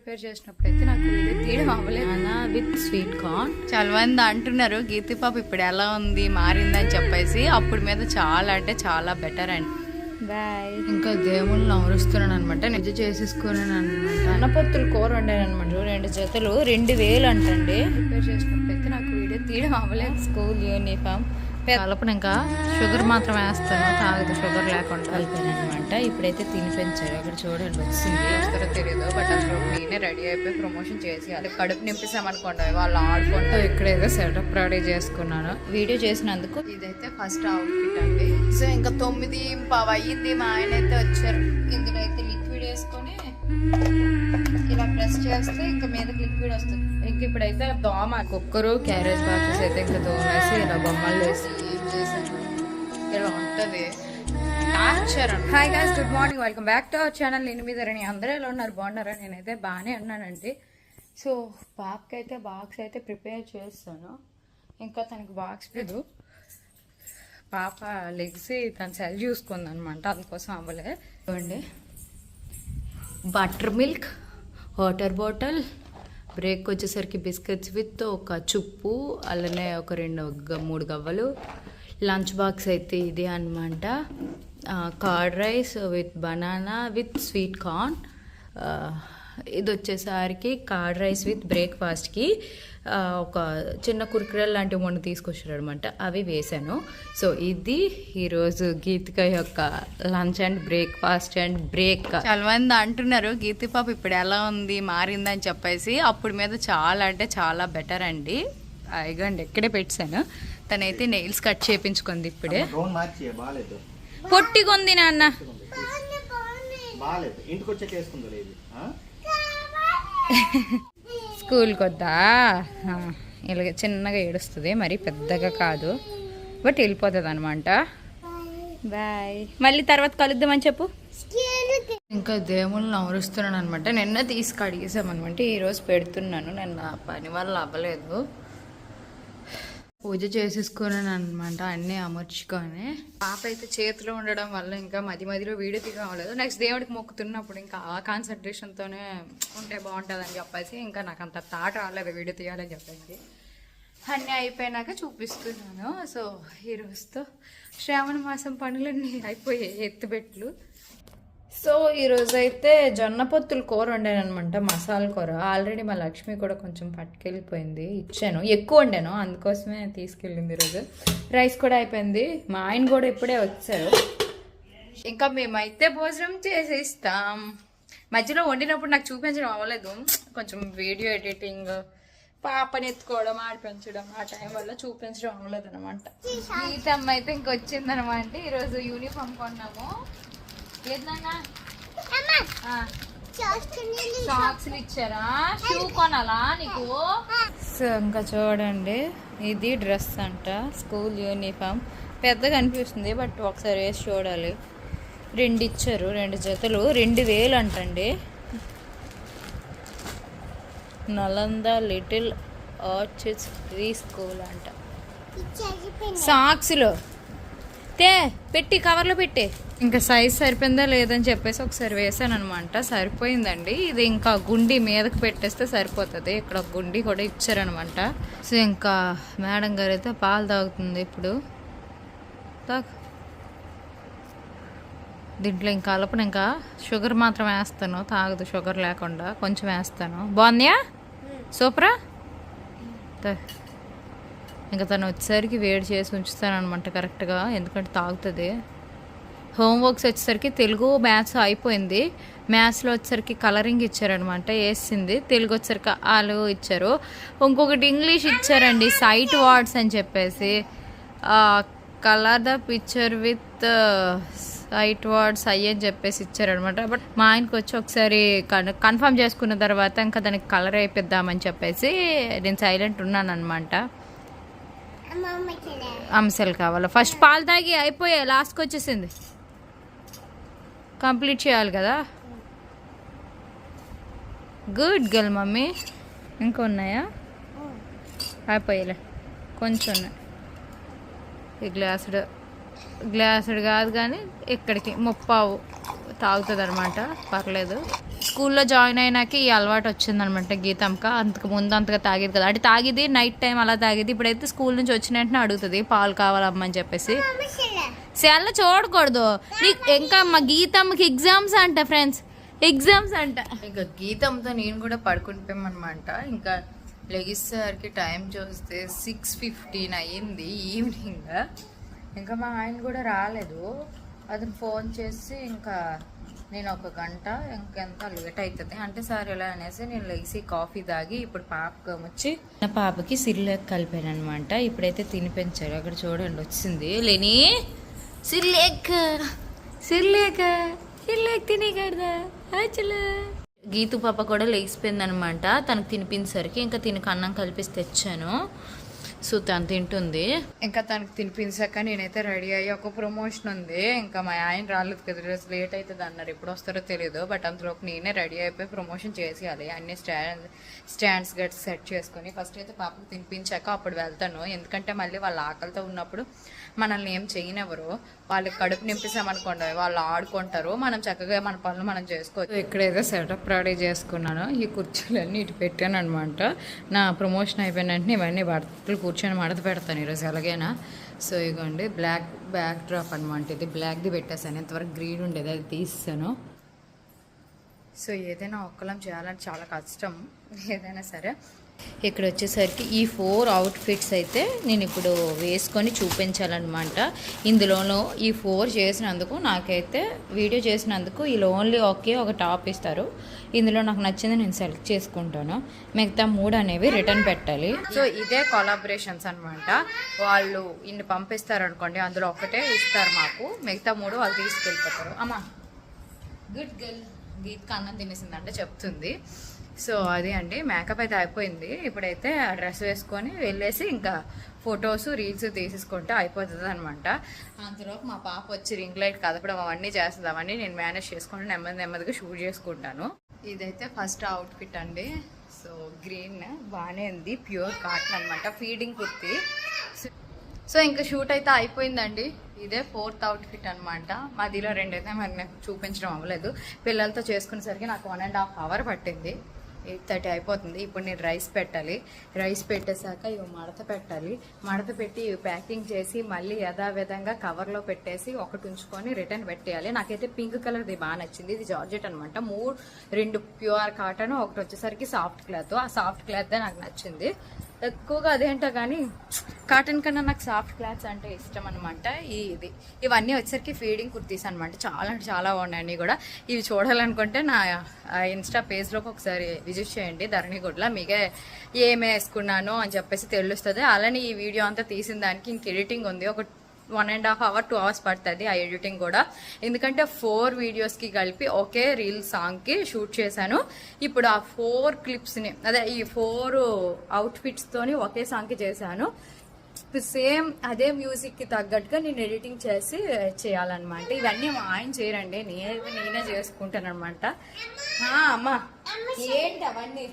Prepare చేసినప్పుడు అయితే నాకు వీడియో తీయడం అవ్వలేదు. With sweet corn. చాలా మంది అంటున్నారు గీతి పాప ఇప్పుడు ఎలా ఉంది? మారిందని చెప్పేసి. అప్పుడు మీద చాలా అంటే చాలా బెటర్ అండి. బాయ్ ఇంకా దేవుళ్ళు అమరుస్తున్నాను అనమాట నిజ చేసేసుకున్నాను అనమాట అన్నపత్తులు కూర వండాను అనమాట రెండు జతలు రెండు వేలు అంటండి. ప్రిపేర్ చేసినప్పుడు అయితే నాకు వీడియో తీయడం అవ్వలేదు. స్కూల్ యూనిఫామ్ కలపను ఇంకా షుగర్ మాత్రం వేస్తాను. తాగదు షుగర్ లేకుండా. కలిపాను అనమాట ఇప్పుడైతే తిని పెంచారు. అక్కడ చూడండి వచ్చింది వస్తారో తెలియదు బట్ అసలు నేనే రెడీ అయిపోయి ప్రమోషన్ చేసి అది కడుపు నింపేసామనుకోండి వాళ్ళు ఆడుకుంటూ ఇక్కడైతే సెటప్ రెడీ చేసుకున్నాను. వీడియో చేసినందుకు ఇదైతే ఫస్ట్ అవుట్ఫిట్ అండి. సో ఇంకా తొమ్మిది పావు అయ్యింది. మా ఆయన అయితే వచ్చారు. ఇందులో అయితే లిక్విడ్ వేసుకొని ఇలా ప్రెస్ చేస్తే ఇంకా మీదకి లిక్విడ్ వస్తుంది. ఇంక ఇప్పుడైతే దోమ. కుక్కరు క్యారేజ్ బాక్సెస్ అయితే ఇంకా దోమేసి ఇలా బొమ్మలు వేసి ఇలా ఉంటుంది. Hi guys good morning welcome back to our channel నేను మీద రణి అందరూ ఎలా ఉన్నారు? బాగున్నారా? నేనైతే బాగానే ఉన్నానండి. సో పాపకి అయితే బాక్స్ అయితే ప్రిపేర్ చేస్తాను. ఇంకా తనకి బాక్స్ లేదు. పాప లెగ్స్ తను సెల్ చూసుకుంది అనమాట అందుకోసం అవ్వలే. చూడండి butter milk water bottle break వచ్చేసరికి బిస్కెట్స్ విత్ ఒక చుప్పు అలానే ఒక రెండు గ- మూడు గవ్వలు లంచ్ బాక్స్ అయితే ఇది అనమాట curd rice with banana with sweet corn. ఇది వచ్చేసరికి కర్డ్ రైస్ విత్ బ్రేక్ఫాస్ట్కి ఒక చిన్న కుర్కురేలు లాంటివి మొన్న తీసుకొచ్చారు అనమాట అవి వేశాను. సో ఇది ఈరోజు గీతిక యొక్క lunch and breakfast and break. చాలా మంది అంటున్నారు గీతి పాప ఇప్పుడు ఎలా ఉంది? మారిందని చెప్పేసి. అప్పుడు మీద చాలా అంటే చాలా బెటర్ అండి. ఇగండి ఇక్కడే పెట్టాను తనైతే నెయిల్స్ కట్ చేయించుకుంది ఇప్పుడే. పొట్టిగుంది నాన్న? స్కూల్కి వద్దా ఆ, ఇలాగ చిన్నగా ఏడుస్తుంది మరి పెద్దగా కాదు. బట్ వెళ్ళిపోతుంది అనమాట బాయ్ మళ్ళీ తర్వాత కలుద్దామని చెప్పు. ఇంకా దేవుళ్ళని అమరుస్తున్నాను అనమాట నిన్న తీసి కడిగేసామనమాట ఈరోజు పెడుతున్నాను. నిన్న పని వల్ల అవ్వలేదు. పూజ చేసేసుకున్నాను అనమాట అన్నీ అమర్చుకొని. పాప అయితే చేతిలో ఉండడం వల్ల ఇంకా మధ్య మధ్యలో వీడియో తీయలేదు నెక్స్ట్ దేవుడికి మొక్కుతున్నప్పుడు ఇంకా ఆ కాన్సన్ట్రేషన్తోనే ఉంటే బాగుంటుంది అని చెప్పేసి ఇంకా నాకు అంత థాట్ రాలేదు వీడియో తీయాలని చెప్పేసి. అన్నీ అయిపోయినాక చూపిస్తున్నాను. సో ఈ రోజుతో శ్రావణ మాసం పనులన్నీ అయిపోయాయి. ఎత్తుబెట్లు. సో ఈరోజు అయితే జొన్న పొత్తులు కూర వండాను అనమాట మసాలా కూర. ఆల్రెడీ మా లక్ష్మి కూడా కొంచెం పట్టుకెళ్ళిపోయింది ఇచ్చాను. ఎక్కువ వండాను అందుకోసమే తీసుకెళ్ళింది ఈరోజు. రైస్ కూడా అయిపోయింది మా ఆయన కూడా ఇప్పుడే వచ్చారు. ఇంకా మేమైతే భోజనం చేసేస్తాం. మధ్యలో వండినప్పుడు నాకు చూపించడం అవ్వలేదు. కొంచెం వీడియో ఎడిటింగ్ పాపని ఎత్తుకోవడం ఆడిపించడం ఆ టైం వల్ల చూపించడం అవ్వలేదు అనమాట గీతమ్మ అయితే ఇంకొచ్చిందనమాట ఈరోజు యూనిఫామ్ కొన్నాము. సాక్స్లు ఇచ్చారా? షూ కొనాలా నీకు? సో ఇంకా చూడండి ఇది డ్రెస్ అంట స్కూల్ యూనిఫామ్. పెద్దగా అనిపిస్తుంది బట్ ఒకసారి వేసి చూడాలి. రెండు ఇచ్చారు రెండు జతలు. రెండు వేలు అంటండి. Nalanda little orchids pre school అంట. సాక్స్లు తే పెట్టి కవర్లో పెట్టి. ఇంకా సైజ్ సరిపోయిందా లేదని చెప్పేసి ఒకసారి వేసాను అనమాట సరిపోయిందండి. ఇది ఇంకా గుండి మీదకి పెట్టేస్తే సరిపోతుంది. ఇక్కడ ఒక గుండి కూడా ఇచ్చారనమాట సో ఇంకా మేడం గారు అయితే పాలు తాగుతుంది ఇప్పుడు. తాగు. దీంట్లో ఇంకా కలపను ఇంకా షుగర్ మాత్రం వేస్తాను. తాగదు షుగర్ లేకుండా. కొంచెం వేస్తాను. బాగుందియా సూపరా. ఇంకా తను వచ్చేసరికి వేడి చేసి ఉంచుతానమాట కరెక్ట్గా ఎందుకంటే తాగుతుంది. హోంవర్క్స్ వచ్చేసరికి తెలుగు మ్యాథ్స్ అయిపోయింది. మ్యాథ్స్లో వచ్చేసరికి కలరింగ్ ఇచ్చారనమాట వేసింది. తెలుగు వచ్చేసరికి ఆలు ఇచ్చారు. ఇంకొకటి ఇంగ్లీష్ ఇచ్చారండి సైట్ వర్డ్స్ అని చెప్పేసి. Colour the picture with sight words అయ్యి అని చెప్పేసి ఇచ్చారనమాట బట్ మా ఆయనకి వచ్చి ఒకసారి కన్ఫర్మ్ చేసుకున్న తర్వాత ఇంకా దానికి కలర్ అయిపోద్దామని చెప్పేసి నేను సైలెంట్ ఉన్నాను అనమాట అంశాలు కావాలి? ఫస్ట్ పాలు తాగి అయిపోయాయి లాస్ట్కి వచ్చేసింది. కంప్లీట్ చేయాలి కదా? Good girl mummy. ఇంకా ఉన్నాయా అయిపోయాలే కొంచెం ఉన్నాయి ఈ గ్లాసుడు గ్లాసుడు కాదు కానీ ఇక్కడికి ముప్పావు తాగుతుంది అనమాట పర్లేదు. స్కూల్లో జాయిన్ అయినాక ఈ అలవాటు వచ్చిందనమాట గీతంక. అంతకు ముందు అంతగా తాగేది కదా. అంటే తాగేది నైట్ టైం అలా తాగేది. ఇప్పుడైతే స్కూల్ నుంచి వచ్చిన వెంటనే అడుగుతుంది పాలు కావాలమ్మని అని చెప్పేసి. సెల్ల చూడకూడదు. ఇంకా మా గీతమ్మకి ఎగ్జామ్స్ అంట ఫ్రెండ్స్. ఎగ్జామ్స్ అంట. ఇంకా గీతంతో నేను కూడా పడుకుంటామన్నమాట. ఇంకా లెగిసేసరికి టైం చూస్తే సిక్స్ ఫిఫ్టీన్ అయ్యింది ఈవినింగ్. ఇంకా మా ఆయన కూడా రాలేదు. అతను ఫోన్ చేసి ఇంకా నేను ఒక గంట ఇంకెంత లేట్ అవుతుంది అంటే సార్ ఇలా అనేసి నేను లేచి కాఫీ తాగి ఇప్పుడు పాపకి వచ్చి నా పాపకి సిర్లేక్ కలిపాను అనమాట ఇప్పుడైతే తినిపించారు అక్కడ చూడండి వచ్చింది. లేని సిరిలేక్ సిరిలేక సిర్లేక్ తినే కదా గీతు పాప కూడా లేచిపోయింది అనమాట తనకు తినిపించేసరికి ఇంకా తినకు అన్నం కలిపి తెచ్చాను. సో తను తింటుంది. ఇంకా తనకు తినిపించాక నేనైతే రెడీ అయ్యి ఒక ప్రమోషన్ ఉంది. ఇంకా మా ఆయన రాలేదు కదా లేట్ అవుతుంది అన్నారు. ఎప్పుడు వస్తారో తెలియదు బట్ అందులోకి నేనే రెడీ అయిపోయి ప్రమోషన్ చేసేయాలి. అన్ని స్టాండ్ స్టాండ్స్ గట్స్ సెట్ చేసుకొని ఫస్ట్ అయితే పాపకు తినిపించాక అప్పుడు వెళ్తాను. ఎందుకంటే మళ్ళీ వాళ్ళ ఆకలితో ఉన్నప్పుడు మనల్ని ఏం చేయనివ్వరు. వాళ్ళకి కడుపు నింపేసామనుకోండి వాళ్ళు ఆడుకుంటారు. మనం చక్కగా మన పనులు మనం చేసుకోవచ్చు. ఇక్కడైతే సెటప్ రెడీ చేసుకున్నాను. ఈ కుర్చీలన్నీ ఇటు పెట్టాను అనమాట నా ప్రమోషన్ అయిపోయిన వెంటనే ఇవన్నీ బట్టలు కూర్చొని మడత పెడతాను ఈరోజు ఎలాగైనా. సో ఇగోండి బ్లాక్ బ్యాక్ డ్రాప్ అనమాట ఇది బ్లాక్ది పెట్టేసాను ఇంతవరకు గ్రీన్ ఉండేది అది తీసాను సో ఏదైనా ఒక్కలం చేయాలంటే చాలా కష్టం. ఏదైనా సరే. ఇక్కడ వచ్చేసరికి ఈ ఫోర్ అవుట్ఫిట్స్ అయితే నేను ఇప్పుడు వేసుకొని చూపించాలన్నమాట. ఇందులోనూ ఈ ఫోర్ చేసినందుకు నాకైతే వీడియో చేసినందుకు ఈ ఓన్లీ ఒకే ఒక టాప్ ఇస్తారు. ఇందులో నాకు నచ్చింది నేను సెలెక్ట్ చేసుకుంటాను. మిగతా మూడు అనేవి రిటర్న్ పెట్టాలి. సో ఇదే కొలాబరేషన్స్ అనమాట వాళ్ళు ఇన్ని పంపిస్తారు అనుకోండి అందులో ఒకటే ఇస్తారు మాకు. మిగతా మూడు వాళ్ళు తీసుకెళ్ళిపోతారు. అమ్మా గుడ్ గర్ల్ గీత్ అన్నం తినేసిందంటే చెప్తుంది. సో అది అండి. మేకప్ అయితే అయిపోయింది. ఇప్పుడైతే ఆ డ్రెస్ వేసుకొని వెళ్ళేసి ఇంకా ఫొటోస్ రీల్స్ తీసేసుకుంటే అయిపోతుంది అనమాట అంతలోపు మా పాప వచ్చి రింగ్ లైట్ కదపడం అవన్నీ చేస్తుంది. అవన్నీ నేను మేనేజ్ చేసుకుని నెమ్మది నెమ్మదిగా షూట్ చేసుకుంటాను. ఇదైతే ఫస్ట్ అవుట్ఫిట్ అండి. సో గ్రీన్ బాగానే ఉంది. ప్యూర్ కాటన్ అనమాట ఫీడింగ్ కుర్తి. సో ఇంకా షూట్ అయితే అయిపోయిందండి. ఇదే ఫోర్త్ అవుట్ఫిట్ అనమాట మాదిలో రెండైతే మరి నాకు చూపించడం అవ్వలేదు. పిల్లలతో చేసుకునేసరికి నాకు వన్ అండ్ హాఫ్ అవర్ పట్టింది. ఎయిట్ థర్టీ అయిపోతుంది. ఇప్పుడు నేను రైస్ పెట్టాలి. రైస్ పెట్టేశాక ఇవి మడత పెట్టాలి. మడత పెట్టి ఇవి ప్యాకింగ్ చేసి మళ్ళీ యథావిధంగా కవర్లో పెట్టేసి ఒకటి ఉంచుకొని రిటర్న్ పెట్టేయాలి. నాకైతే పింక్ కలర్ది బాగా నచ్చింది. ఇది జార్జెట్ అనమాట మూడు రెండు ప్యూర్ కాటన్ ఒకటి వచ్చేసరికి సాఫ్ట్ క్లాత్. ఆ సాఫ్ట్ క్లాత్ నాకు నచ్చింది. ఎక్కువగా అదేంటో కానీ కాటన్ కన్నా నాకు సాఫ్ట్ క్లాత్స్ అంటే ఇష్టం అనమాట ఇది. ఇవన్నీ వచ్చేసరికి ఫీడింగ్ కుర్తీస్ అనమాట చాలా అంటే చాలా బాగున్నాయి కూడా. ఇవి చూడాలనుకుంటే నా ఇన్స్టా పేజ్లోకి ఒకసారి విజిట్ చేయండి. ధరణిగుడ్ల మీకే ఏమేసుకున్నాను వేసుకున్నాను అని చెప్పేసి తెలుస్తుంది. అలానే ఈ వీడియో అంతా తీసిన దానికి ఇంక ఎడిటింగ్ ఉంది. ఒక one and half hour two hours పడుతుంది ఆ ఎడిటింగ్ కూడా. ఎందుకంటే ఫోర్ వీడియోస్కి కలిపి ఒకే రీల్ సాంగ్కి షూట్ చేశాను. ఇప్పుడు ఆ ఫోర్ క్లిప్స్ని అదే ఈ ఫోర్ అవుట్ఫిట్స్తోని ఒకే సాంగ్కి చేశాను. సేమ్ అదే మ్యూజిక్కి తగ్గట్టుగా నేను ఎడిటింగ్ చేసి చేయాలన్నమాట. ఇవన్నీ మా ఆయన చేయరండి. నేనే నేనే చేసుకుంటానమాట అమ్మా ఏంటి అవన్నీ?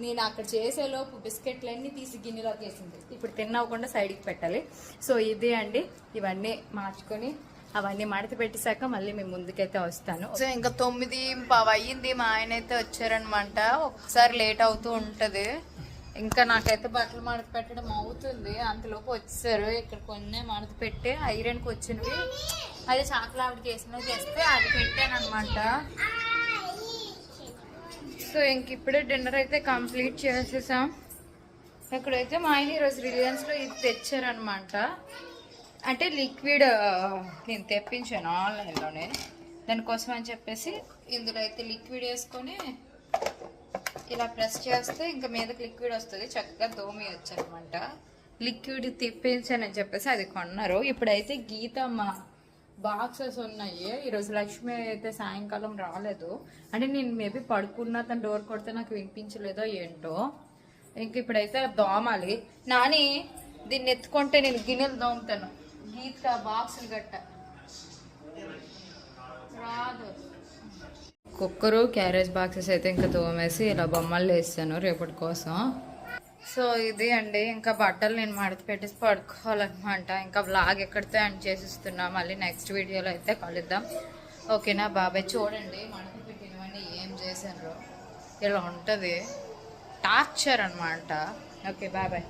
నేను అక్కడ చేసేలోపు బిస్కెట్లన్నీ తీసి గిన్నెలోకి వేసింది. ఇప్పుడు తిన్నవ్వకుండా సైడ్కి పెట్టాలి. సో ఇదే అండి ఇవన్నీ మార్చుకొని అవన్నీ మడత పెట్టేశాక మళ్ళీ మేము ముందుకైతే వస్తాను. సో ఇంకా తొమ్మిది పావు అయ్యింది. మా ఆయన అయితే వచ్చారనమాట ఒకసారి లేట్ అవుతూ ఉంటది. ఇంకా నాకైతే బట్టలు మడత పెట్టడం అవుతుంది. అంతలోపు వచ్చేసారు. ఇక్కడ కొన్ని మడత పెట్టి ఐరన్కి వచ్చినవి. అదే చాకలా ఆవిడకి వేసినవి తెస్తే అది పెట్టాను అనమాట సో ఇంక ఇప్పుడే డిన్నర్ అయితే కంప్లీట్ చేసేసాం. ఇక్కడైతే మా ఆయన ఈరోజు రిలయన్స్లో ఇది తెచ్చారనమాట. అంటే లిక్విడ్ నేను తెప్పించాను ఆన్లైన్లోనే. దానికోసం అని చెప్పేసి ఇందులో అయితే లిక్విడ్ వేసుకొని ఇలా ప్రెస్ చేస్తే ఇంకా మీదకి లిక్విడ్ వస్తుంది. చక్కగా దోమి వచ్చారనమాట లిక్విడ్ తెప్పించానని చెప్పేసి అది కొన్నారు. ఇప్పుడైతే గీతమ్మ బాక్సెస్ ఉన్నాయి. ఈరోజు లక్ష్మి అయితే సాయంకాలం రాలేదు. అంటే నేను మేబీ పడుకున్నా తను డోర్ కొడితే నాకు వినిపించలేదో ఏంటో. ఇంక ఇప్పుడైతే దోమాలి. నాని దీన్ని ఎత్తుకుంటే నేను గిన్నెలు దోముతాను. గీత బాక్సులు గట్ట. రాదు. కుక్కరు క్యారేజ్ బాక్సెస్ అయితే ఇంకా తోమేసి ఇలా బొమ్మలు వేస్తాను రేపటి కోసం. సో ఇది అండి ఇంకా బట్టలు నేను మడత పెట్టేసి పడుకోవాలన్నమాట. ఇంకా బ్లాగ్ ఎక్కడితో ఎండ్ చేసిస్తున్నా మళ్ళీ నెక్స్ట్ వీడియోలో అయితే కలుద్దాం. ఓకేనా బాబాయ్? చూడండి మడత పెట్టినవన్నీ ఏం చేశారు. ఇలా ఉంటుంది. టార్చర్ అనమాట ఓకే బాబాయ్.